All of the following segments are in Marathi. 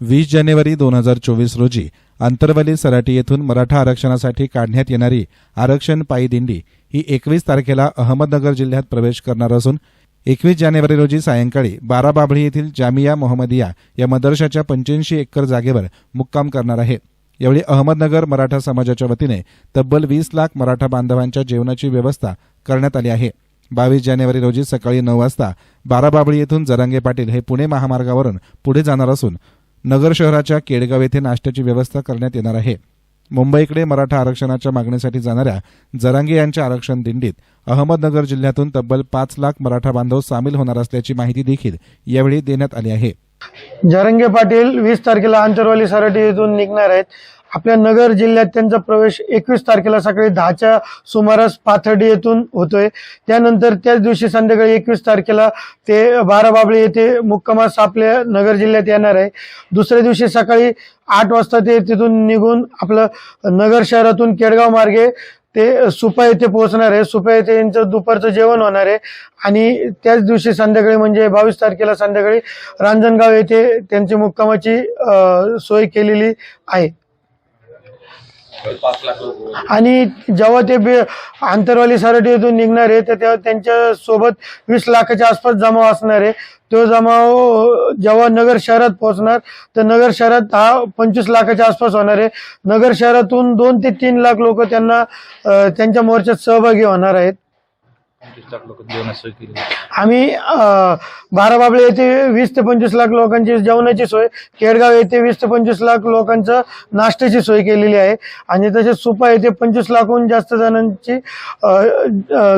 वीस जानेवारी दोन हजार चोवीस रोजी आंतरवली सराटी येथून मराठा आरक्षणासाठी काढण्यात येणारी आरक्षण पायी दिंडी ही एकवीस तारखेला अहमदनगर जिल्ह्यात प्रवेश करणार असून एकवीस जानेवारी रोजी सायंकाळी बाराबाभळी येथील जामिया मोहम्मदिया या मदरशाच्या पंच्याऐंशी एकर जागेवर मुक्काम करणार आहे. यावेळी अहमदनगर मराठा समाजाच्या वतीने तब्बल वीस लाख मराठा बांधवांच्या जेवणाची व्यवस्था करण्यात आली आहे. बावीस जानेवारी रोजी सकाळी नऊ वाजता बाराबाबळी येथून जरांगे पाटील हे पुणे महामार्गावरून पुढे जाणार असून नगर शहराच्या केडगाव येथे नाश्त्याची व्यवस्था करण्यात येणार आहे. मुंबईकडे मराठा आरक्षणाच्या मागणीसाठी जाणाऱ्या जरांगे यांच्या आरक्षण दिंडीत अहमदनगर जिल्ह्यातून तब्बल पाच लाख मराठा बांधव सामील होणार असल्याची माहिती देखील यावेळी देण्यात आली आहे. जरंगे पाटील वीस तारखेला आंतरवाली सराटी येथून निघणार आहेत. आपल्या नगर जिल्ह्यात त्यांचा प्रवेश एकवीस तारखेला सकाळी दहाच्या सुमारास पाथर्डी येथून होतोय. त्यानंतर त्याच दिवशी संध्याकाळी एकवीस तारखेला ते बाराबाबळी येथे मुक्कामास आपल्या नगर जिल्ह्यात येणार आहे. दुसऱ्या दिवशी सकाळी आठ वाजता ते तिथून निघून आपलं नगर शहरातून केडगाव मार्गे ते सुपा येथे पोहोचणार आहे. सुपा येथे यांचं दुपारचं जेवण होणार आहे. आणि त्याच दिवशी संध्याकाळी म्हणजे बावीस तारखेला संध्याकाळी रांजणगाव येथे त्यांची मुक्कामाची सोय केलेली आहे. आणि जेव्हा ते बे- आंतरवाली सराटी निघणार आहे तर तेव्हा त्यांच्यासोबत वीस लाखाच्या आसपास जमाव असणार आहे. तो जमाव हो- जेव्हा नगर शहरात पोहोचणार तर नगर शहरात हा पंचवीस लाखाच्या आसपास होणार आहे. नगर शहरातून दोन ते तीन लाख लोक त्यांना त्यांच्या मोर्चात सहभागी होणार आहेत. पंचवीस लाख लोक जेवणाची सोय केली. आम्ही बाराबाबळे येथे वीस ते पंचवीस लाख लोकांची जेवणाची सोय केडगाव येथे वीस ते पंचवीस लाख लोकांचं नाश्त्याची सोय केलेली आहे. आणि तसेच सुपा येथे पंचवीस लाखहून जास्त जणांची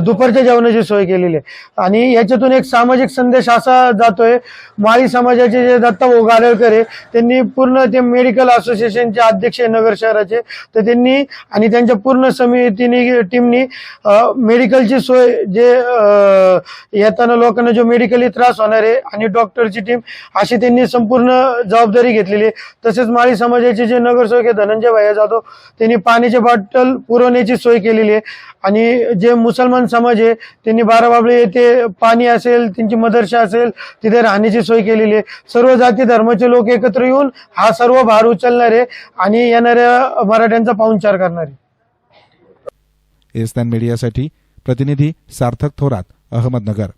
दुपारच्या जेवणाची सोय केलेली आहे. आणि याच्यातून एक सामाजिक संदेश असा जातोय माळी समाजाचे जे दत्ताभाऊ गाडळकर आहे त्यांनी पूर्ण ते मेडिकल असोसिएशनचे अध्यक्ष नगर शहराचे तर त्यांनी आणि त्यांच्या पूर्ण समितीने टीमनी मेडिकलची सोय म्हणजे, जे येताना लोकांना जो मेडिकली त्रास होणार आहे आणि डॉक्टरची टीम अशी त्यांनी संपूर्ण जबाबदारी घेतलेली आहे. तसेच माळी समाजाचे जे नगरसेवक आहे धनंजय भैया जाधव त्यांनी पाण्याचे बॉटल पुरवण्याची सोय केलेली आहे. आणि जे मुसलमान समाज आहे त्यांनी बाराबाबळे येथे पाणी असेल त्यांची मदरशा असेल तिथे राहण्याची सोय केलेली आहे. सर्व जाती धर्माचे लोक एकत्र येऊन हा सर्व भार उचलणार आहे आणि येणाऱ्या मराठ्यांचा पाहुणचार करणार आहे. एस्तान मीडियासाठी प्रतिनिधी सार्थक थोरात अहमदनगर.